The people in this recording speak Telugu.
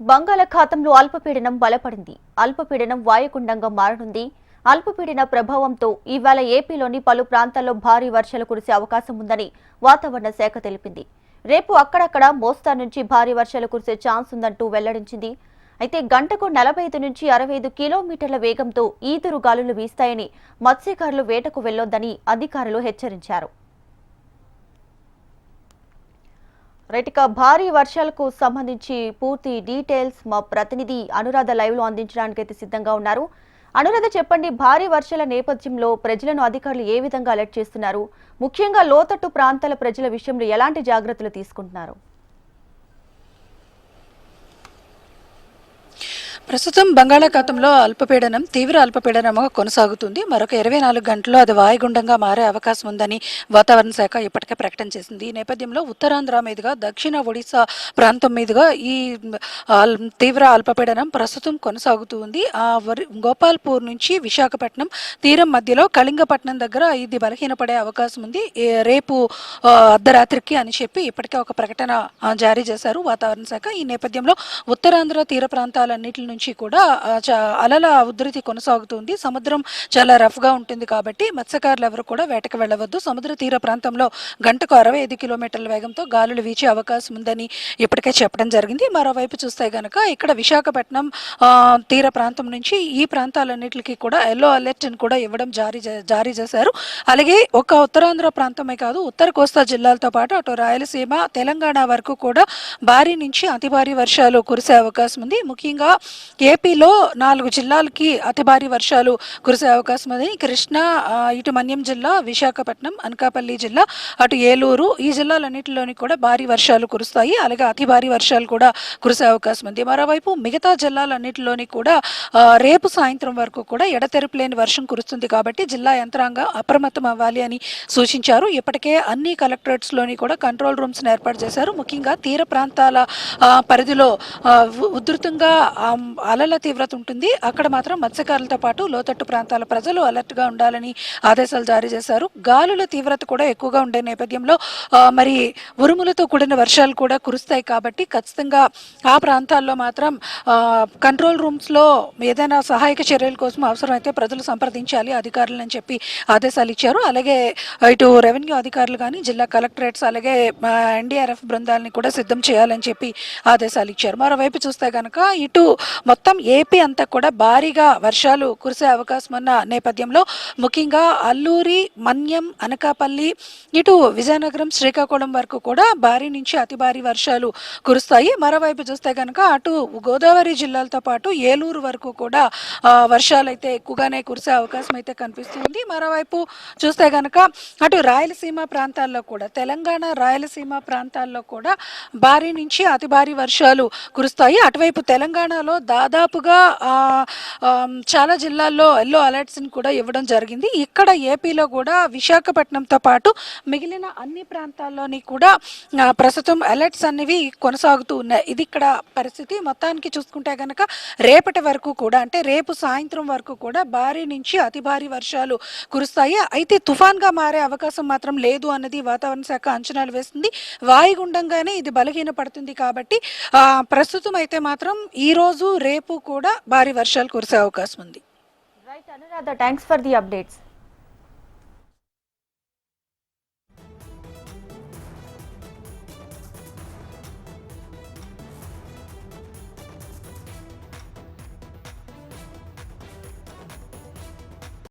బంగాళాఖాతంలో అల్పపీడనం బలపడింది. అల్పపీడనం వాయుగుండంగా మారనుంది. అల్పపీడన ప్రభావంతో ఇవాళ ఏపీలోని పలు ప్రాంతాల్లో భారీ వర్షాలు కురిసే అవకాశం ఉందని వాతావరణ శాఖ తెలిపింది. రేపు అక్కడక్కడ మోస్తా నుంచి భారీ వర్షాలు కురిసే ఛాన్స్ ఉందంటూ వెల్లడించింది. అయితే గంటకు నలభై ఐదు నుంచి అరవై ఐదు కిలోమీటర్ల వేగంతో ఈదురు గాలులు వీస్తాయని మత్స్యకారులు వేటకు వెళ్ళొద్దని అధికారులు హెచ్చరించారు. రైట్ ఇక భారీ వర్షాలకు సంబంధించి పూర్తి డీటెయిల్స్ మా ప్రతినిధి అనురాధ లైవ్లో అందించడానికి అయితే సిద్ధంగా ఉన్నారు. అనురాధ చెప్పండి భారీ వర్షాల నేపథ్యంలో ప్రజలను అధికారులు ఏ విధంగా అలర్ట్ చేస్తున్నారు? ముఖ్యంగా లోతట్టు ప్రాంతాల ప్రజల విషయంలో ఎలాంటి జాగ్రత్తలు తీసుకుంటున్నారు? ప్రస్తుతం బంగాళాఖాతంలో అల్పపీడనం తీవ్ర అల్పపీడనంగా కొనసాగుతుంది. మరొక ఇరవై నాలుగు గంటల్లో అది వాయుగుండంగా మారే అవకాశం ఉందని వాతావరణ శాఖ ఇప్పటికే ప్రకటన చేసింది. ఈ నేపథ్యంలో ఉత్తరాంధ్ర మీదుగా దక్షిణ ఒడిశా ప్రాంతం మీదుగా ఈ తీవ్ర అల్పపీడనం ప్రస్తుతం కొనసాగుతూ ఉంది. ఆ వరి గోపాల్పూర్ నుంచి విశాఖపట్నం తీరం మధ్యలో కళింగపట్నం దగ్గర ఇది బలహీనపడే అవకాశం ఉంది. రేపు అర్ధరాత్రికి అని చెప్పి ఇప్పటికే ఒక ప్రకటన జారీ చేశారు వాతావరణ శాఖ. ఈ నేపథ్యంలో ఉత్తరాంధ్ర తీర ప్రాంతాలన్నిటి నుంచి కూడా అలల ఉధృతి కొనసాగుతుంది. సముద్రం చాలా రఫ్గా ఉంటుంది కాబట్టి మత్స్యకారులు ఎవరు కూడా వేటకు వెళ్ళవద్దు. సముద్ర తీర ప్రాంతంలో గంటకు అరవై ఐదు కిలోమీటర్ల వేగంతో గాలులు వీచే అవకాశం ఉందని ఇప్పటికే చెప్పడం జరిగింది. మరోవైపు చూస్తే గనక ఇక్కడ విశాఖపట్నం తీర ప్రాంతం నుంచి ఈ ప్రాంతాలన్నిటికీ కూడా ఎల్లో అలర్ట్ కూడా ఇవ్వడం జారీ జారీ చేశారు. అలాగే ఒక ఉత్తరాంధ్ర ప్రాంతమే కాదు ఉత్తర కోస్తా జిల్లాలతో పాటు అటు రాయలసీమ తెలంగాణ వరకు కూడా భారీ నుంచి అతి భారీ వర్షాలు కురిసే అవకాశం ఉంది. ముఖ్యంగా ఏపీలో నాలుగు జిల్లాలకి అతి భారీ వర్షాలు కురిసే అవకాశం ఉంది. కృష్ణా ఇటు మన్యం జిల్లా విశాఖపట్నం అనకాపల్లి జిల్లా అటు ఏలూరు ఈ జిల్లాలన్నింటిలోని కూడా భారీ వర్షాలు కురుస్తాయి. అలాగే అతి భారీ వర్షాలు కూడా కురిసే అవకాశం ఉంది. మరోవైపు మిగతా జిల్లాలన్నింటిలోని కూడా రేపు సాయంత్రం వరకు కూడా ఎడతెరపు లేని వర్షం కురుస్తుంది కాబట్టి జిల్లా యంత్రాంగం అప్రమత్తం అవ్వాలి అని సూచించారు. ఇప్పటికే అన్ని కలెక్టరేట్స్లోని కూడా కంట్రోల్ రూమ్స్ని ఏర్పాటు చేశారు. ముఖ్యంగా తీర ప్రాంతాల పరిధిలో ఉధృతంగా అలల తీవ్రత ఉంటుంది. అక్కడ మాత్రం మత్స్యకారులతో పాటు లోతట్టు ప్రాంతాల ప్రజలు అలర్ట్గా ఉండాలని ఆదేశాలు జారీ చేశారు. గాలుల తీవ్రత కూడా ఎక్కువగా ఉండే నేపథ్యంలో మరి ఉరుములతో కూడిన వర్షాలు కూడా కురుస్తాయి కాబట్టి ఖచ్చితంగా ఆ ప్రాంతాల్లో మాత్రం కంట్రోల్ రూమ్స్లో ఏదైనా సహాయక చర్యల కోసం అవసరమైతే ప్రజలు సంప్రదించాలి అధికారులు అని చెప్పి ఆదేశాలు ఇచ్చారు. అలాగే ఇటు రెవెన్యూ అధికారులు కానీ జిల్లా కలెక్టరేట్స్ అలాగే ఎన్డీఆర్ఎఫ్ బృందాలని కూడా సిద్ధం చేయాలని చెప్పి ఆదేశాలు ఇచ్చారు. మరోవైపు చూస్తే కనుక ఇటు మొత్తం ఏపీ అంతా కూడా భారీగా వర్షాలు కురిసే అవకాశం ఉన్న నేపథ్యంలో ముఖ్యంగా అల్లూరి మన్యం అనకాపల్లి ఇటు విజయనగరం శ్రీకాకుళం వరకు కూడా భారీ నుంచి అతి భారీ వర్షాలు కురుస్తాయి. మరోవైపు చూస్తే కనుక అటు గోదావరి జిల్లాలతో పాటు ఏలూరు వరకు కూడా వర్షాలు అయితే ఎక్కువగానే కురిసే అవకాశం అయితే కనిపిస్తుంది. మరోవైపు చూస్తే కనుక అటు రాయలసీమ ప్రాంతాల్లో కూడా తెలంగాణ రాయలసీమ ప్రాంతాల్లో కూడా భారీ నుంచి అతి భారీ వర్షాలు కురుస్తాయి. అటువైపు తెలంగాణలో దాదాపుగా చాలా జిల్లాల్లో ఎల్లో అలర్ట్స్ని కూడా ఇవ్వడం జరిగింది. ఇక్కడ ఏపీలో కూడా విశాఖపట్నంతో పాటు మిగిలిన అన్ని ప్రాంతాల్లోని కూడా ప్రస్తుతం అలర్ట్స్ అనేవి కొనసాగుతూ ఉన్నాయి. ఇది ఇక్కడ పరిస్థితి. మొత్తానికి చూసుకుంటే కనుక రేపటి వరకు కూడా అంటే రేపు సాయంత్రం వరకు కూడా భారీ నుంచి అతి భారీ వర్షాలు కురుస్తాయి. అయితే తుఫాన్గా మారే అవకాశం మాత్రం లేదు అన్నది వాతావరణ శాఖ అంచనాలు వేస్తుంది. వాయుగుండంగానే ఇది బలహీన పడుతుంది కాబట్టి ప్రస్తుతం అయితే మాత్రం ఈరోజు రేపు కూడా భారీ వర్షాలు కురిసే అవకాశం ఉంది. Right Anuradha thanks for the updates